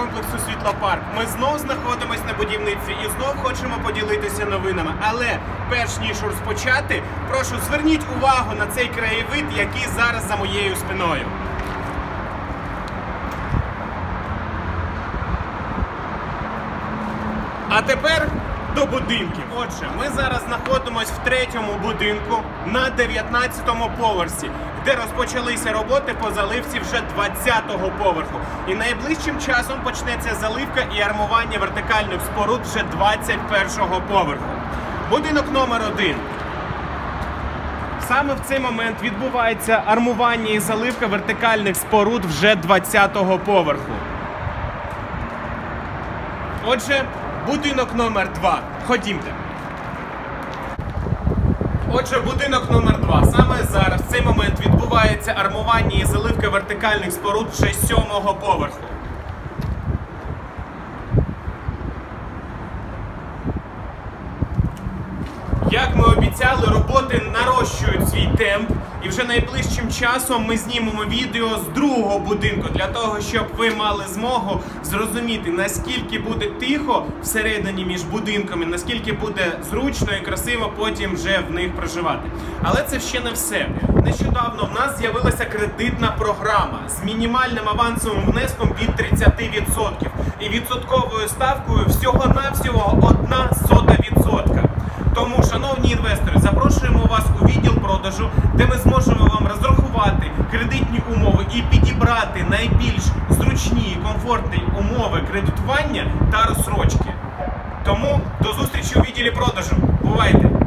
комплексу Світлопарк. Ми знов знаходимося на будівництві і знов хочемо поділитися новинами. Але перш ніж розпочати, прошу зверніть увагу на цей краєвид, який зараз за моєю спиною. А тепер до будинків. Отже, ми зараз знаходимося в третьому будинку на 19-му поверсі, де розпочалися роботи по заливці вже 20-го поверху. І найближчим часом почнеться заливка і армування вертикальних споруд вже 21-го поверху. Будинок номер один. Саме в цей момент відбувається армування і заливка вертикальних споруд вже 20-го поверху. Отже, будинок номер 2 Ходімте. Отже, будинок номер 2 Саме зараз, в цей момент, відбувається армування і заливка вертикальних споруд вже сьомого поверху. Як ми обіцяли, роботи нарощують свій темп, і вже найближчим часом ми знімемо відео з другого будинку для того, щоб ви мали змогу зрозуміти, наскільки буде тихо всередині між будинками, наскільки буде зручно і красиво потім вже в них проживати. Але це ще не все. Нещодавно в нас з'явилася кредитна програма з мінімальним авансовим внеском від 30% і відсотковою ставкою всього-навсього одна сота відсотка. Тому, шановні інвестори, запрошуємо вас у продажу, де ми зможемо вам розрахувати кредитні умови і підібрати найбільш зручні і комфортні умови кредитування та розсрочки. Тому до зустрічі у відділі продажу. Бувайте!